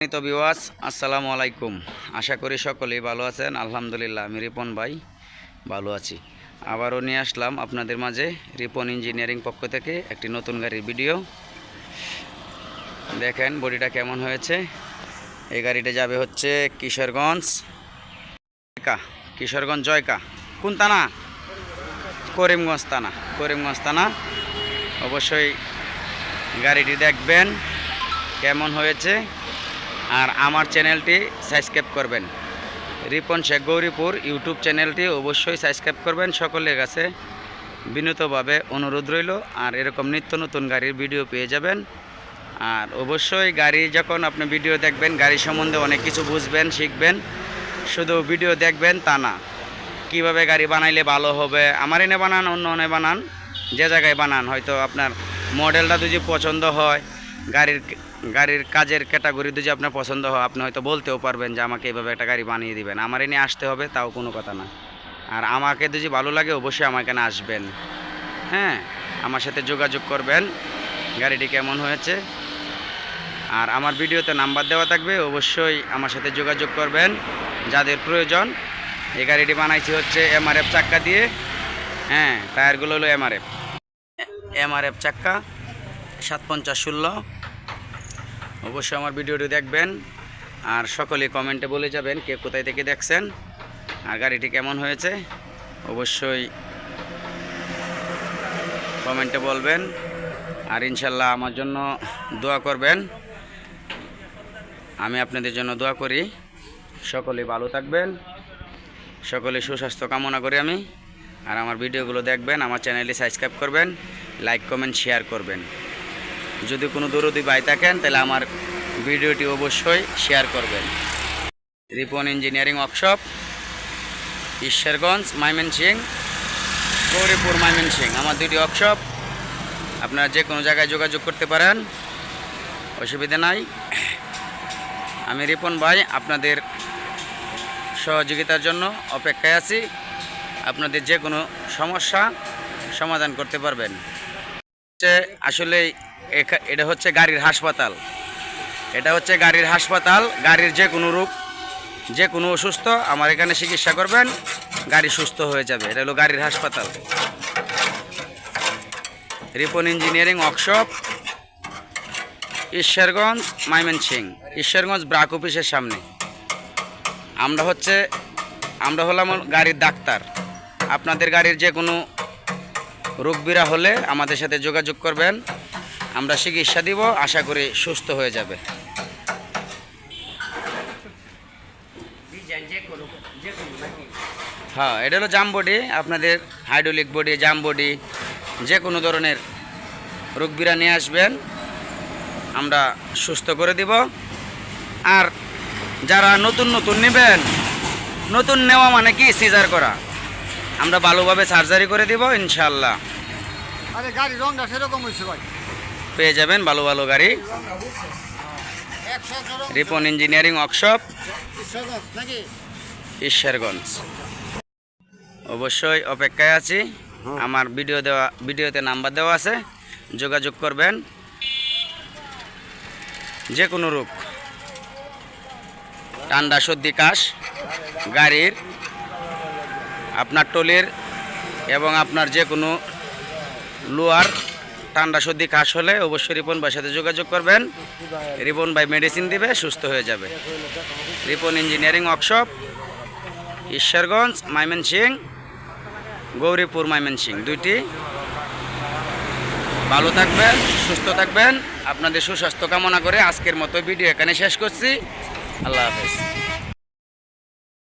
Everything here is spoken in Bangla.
তো বিওয়াস আসসালামু আলাইকুম। আশা করি সকলেই ভালো আছেন। আলহামদুলিল্লাহ, আমি রিপন ভাই, ভালো আছি। আবারও নিয়ে আসলাম আপনাদের মাঝে রিপন ইঞ্জিনিয়ারিং পক্ষ থেকে একটি নতুন গাড়ির ভিডিও। দেখেন, বডিটা কেমন হয়েছে। এই গাড়িটা যাবে হচ্ছে কিশোরগঞ্জ জয়কা। কিশোরগঞ্জ জয়কা। কোন থানা? করিমগঞ্জ থানা। করিমগঞ্জ থানা। অবশ্যই গাড়িটি দেখবেন। কেমন হয়েছে? আর আমার চ্যানেলটি সাবস্ক্রাইব করবেন। রিপন শেখ গৌরীপুর ইউটিউব চ্যানেলটি অবশ্যই সাবস্ক্রাইব করবেন। সকলের কাছে বিনীতভাবে অনুরোধ রইল। আর এরকম নিত্য নতুন গাড়ির ভিডিও পেয়ে যাবেন। আর অবশ্যই গাড়ি যখন আপনি ভিডিও দেখবেন, গাড়ি সম্বন্ধে অনেক কিছু বুঝবেন, শিখবেন। শুধু ভিডিও দেখবেন তা না। কীভাবে গাড়ি বানাইলে ভালো হবে আমার এনে বানান অন্য অনে বানান, যে জায়গায় বানান, হয়তো আপনার মডেলটা যদি পছন্দ হয় গাড়ির গাড়ির কাজের ক্যাটাগরি যদি আপনার পছন্দ হয়, আপনি হয়তো বলতেও পারবেন যে আমাকে এইভাবে একটা গাড়ি বানিয়ে দিবেন। আমার এনে আসতে হবে, তাও কোনো কথা না। আর আমাকে যদি ভালো লাগে, অবশ্যই আমার এখানে আসবেন। হ্যাঁ আমার সাথে যোগাযোগ করবেন। গাড়িটি কেমন হয়েছে? আর আমার ভিডিওতে নাম্বার দেওয়া থাকবে, অবশ্যই আমার সাথে যোগাযোগ করবেন। যাদের প্রয়োজন, এই গাড়িটি বানাইছি হচ্ছে এমআরএফ চাক্কা দিয়ে। হ্যাঁ টায়ারগুলো হলো এমআরএফ এমআরএফ চাক্কা। সাত পঞ্চাশ ষোলো। অবশ্যই আমার ভিডিওটি দেখবেন আর সকলে কমেন্টে বলে যাবেন কে কোথায় থেকে দেখছেন আর গাড়িটি কেমন হয়েছে। অবশ্যই কমেন্টে বলবেন আর ইনশাল্লাহ আমার জন্য দোয়া করবেন। আমি আপনাদের জন্য দোয়া করি। সকলে ভালো থাকবেন। সকলে সুস্বাস্থ্য কামনা করি আমি। আর আমার ভিডিওগুলো দেখবেন, আমার চ্যানেলটি সাবস্ক্রাইব করবেন, লাইক, কমেন্ট, শেয়ার করবেন। যদি কোনো দরদি ভাই থাকেন, তাহলে আমার ভিডিওটি অবশ্যই শেয়ার করবেন। Ripon engineering workshop, Ishwarganj, Mymensingh, Gouripur, Mymensingh. আমার দুটি ওয়ার্কশপ, আপনারা যে কোনো জায়গায় যোগাযোগ করতে পারেন, অসুবিধা নাই। আমি রিপন ভাই, আপনাদের সহযোগিতার জন্য অপেক্ষায় আছি। আপনাদের যে কোনো সমস্যা সমাধান করতে পারবেন। আসলে এটা হচ্ছে গাড়ির হাসপাতাল। এটা হচ্ছে গাড়ির হাসপাতাল, গাড়ির যে কোনো রূপ যে কোনো অসুস্থ আমার এখানে চিকিৎসা করবেন, গাড়ি সুস্থ হয়ে যাবে। এটা হলো গাড়ির হাসপাতাল। রিপন ইঞ্জিনিয়ারিং ওয়ার্কশপ, ঈশ্বরগঞ্জ সিং ঈশ্বরগঞ্জ ব্রাক অফিসের সামনে। আমরা হচ্ছে, আমরা হলাম গাড়ির ডাক্তার। আপনাদের গাড়ির যে কোনো রোগবিরা হলে আমাদের সাথে যোগাযোগ করবেন। আমরা চিকিৎসা দিব, আশা করি সুস্থ হয়ে যাবে। হ্যাঁ এটা হলো জাম বডি, আপনাদের হাইড্রোলিক বডি, জাম বডি, যে কোনো ধরনের রোগবিরা নিয়ে আসবেন। আমরা সুস্থ করে দিব। আর যারা নতুন নতুন নেবেন, নতুন নেওয়া মানে কি? সিজার করা। আমরা ভালোভাবে সার্জারি করে দিব ইনশাল্লাহ আরে গাড়ি রংটা সেরকম হয়েছে ভাই। পেয়ে যাবেন ভালো ভালো গাড়ি। Ripon engineering workshop Ishwarganj. অবশ্যই অপেক্ষায় আছি। আমার ভিডিও দেওয়া ভিডিওতে নাম্বার দেওয়া আছে। যোগাযোগ করবেন। যে কোনো রোগ ঠান্ডা সর্দি কাশ গাড়ির আপনার টলির এবং আপনার যে কোনো লোয়ার ঠান্ডা সর্দি কাশ হলে অবশ্যই রিপন ভাইয়ের সাথে যোগাযোগ করবেন। রিপন ভাই মেডিসিন দিবে, সুস্থ হয়ে যাবে। Ripon engineering workshop Ishwarganj Mymensingh Gauripur Mymensingh দুইটি। ভালো থাকবেন, সুস্থ থাকবেন। আপনাদের সুস্বাস্থ্য কামনা করে আজকের মতো ভিডিও এখানে শেষ করছি। আল্লাহ হাফেজ।